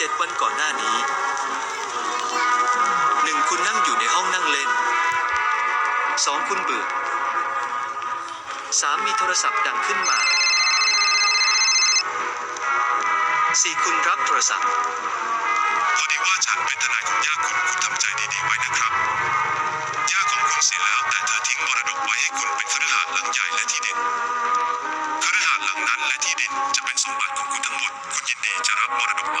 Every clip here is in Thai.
เจ็ดวันก่อนหน้านี้หนึ่งคุณนั่งอยู่ในห้องนั่งเล่นสองคุณเบื่อสามมีโทรศัพท์ดังขึ้นมาสี่คุณรับโทรศัพท์พอดีว่าฉันเป็นทนายของย่าคุณคุณทำใจดีๆไว้นะครับย่าของคุณเสียแล้วแต่เธอทิ้งมรดกไว้ให้คุณเป็นคฤหาสน์หลังใหญ่และที่ดินคฤหาสน์หลังนั้นและที่ดินจะเป็นสมบัติ ของคุณทั้งหมดคุณยินดีจะรับมรดกไหม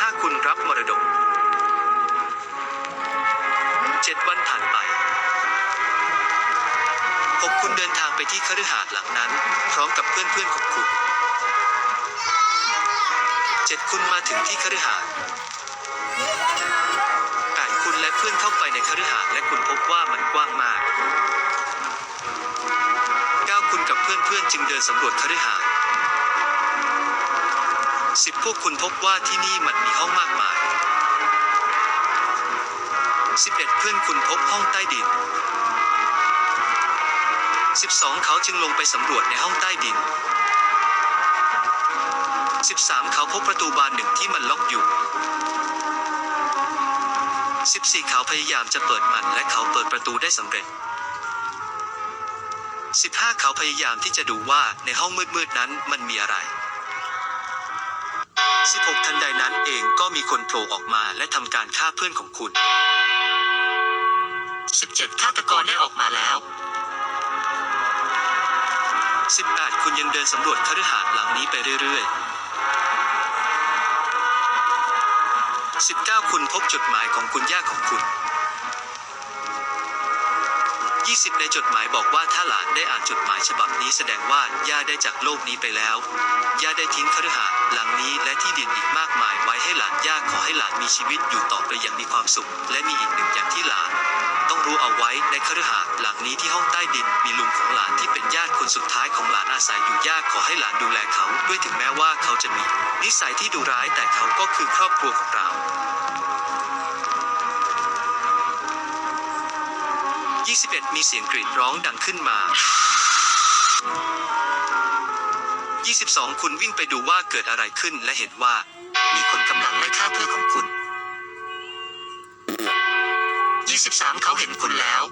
ห้าคุณรับมรดกเจ็ดวันผ่านไปหกคุณเดินทางไปที่คฤหาสน์หลังนั้น พร้อมกับเพื่อนๆของคุณเจ็ดคุณมาถึงที่คฤหาสน์แปดคุณและเพื่อนเข้าไปในคฤหาสน์และคุณพบว่ามันกว้างมากเก้าคุณกับเพื่อนๆจึงเดินสำรวจคฤหาสน์ สิบพวกคุณพบว่าที่นี่มันมีห้องมากมายสิบเอ็ดเพื่อนคุณพบห้องใต้ดินสิบสองเขาจึงลงไปสำรวจในห้องใต้ดินสิบสามเขาพบประตูบานหนึ่งที่มันล็อกอยู่สิบสี่เขาพยายามจะเปิดมันและเขาเปิดประตูได้สำเร็จสิบห้าเขาพยายามที่จะดูว่าในห้องมืดๆนั้นมันมีอะไร 16 ทันใดนั้นเองก็มีคนโผล่ออกมาและทำการฆ่าเพื่อนของคุณ 17 ฆาตกรได้ออกมาแล้ว 18 คุณยังเดินสำรวจคฤหาสน์หลังนี้ไปเรื่อยๆ 19 คุณพบจดหมายของคุณย่าของคุณ 20 ในจดหมายบอกว่าถ้าหลานได้อ่านจดหมายฉบับนี้แสดงว่าย่าได้จากโลกนี้ไปแล้ว ย่าได้ทิ้งคฤหาสน์หลังนี้และที่ดินอีกมากมายไว้ให้หลานย่าขอให้หลานมีชีวิตอยู่ต่อไปอย่างมีความสุข และมีอีกหนึ่งอย่างที่หลาน ต้องรู้เอาไว้ในคฤหาสน์หลังนี้ที่ห้องใต้ดินมีลุงของหลานที่เป็นญาติคนสุดท้ายของหลานอาศัยอยู่ย่าขอให้หลานดูแลเขา ด้วยถึงแม้ว่าเขาจะมี นิสัยที่ดุร้ายแต่เขาก็คือครอบครัวของเรา 21 มีเสียงกรีดร้องดังขึ้นมา 22 คุณวิ่งไปดูว่าเกิดอะไรขึ้นและเห็นว่า มีคนกำลังไล่ฆ่าเพื่อนของคุณ 23 เขาเห็นคุณแล้ว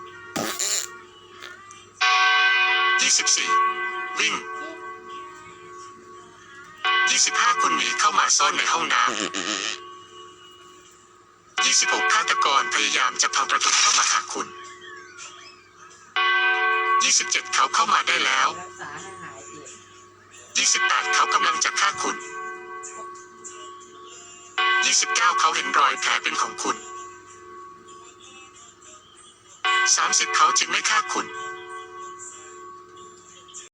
24 วิ่ง 25 คุณหนีเข้ามาซ่อนในห้องน้ำ26ฆาตกรพยายามจะพังประตูเข้ามาหาคุณ 27 เขาเข้ามาได้แล้วรักษาให้หายเจ็บ28 เขากำลังจะฆ่าคุณ 29 เขาเห็นรอยแผลเป็นของคุณ 30 เขาจึงไม่ฆ่าคุณ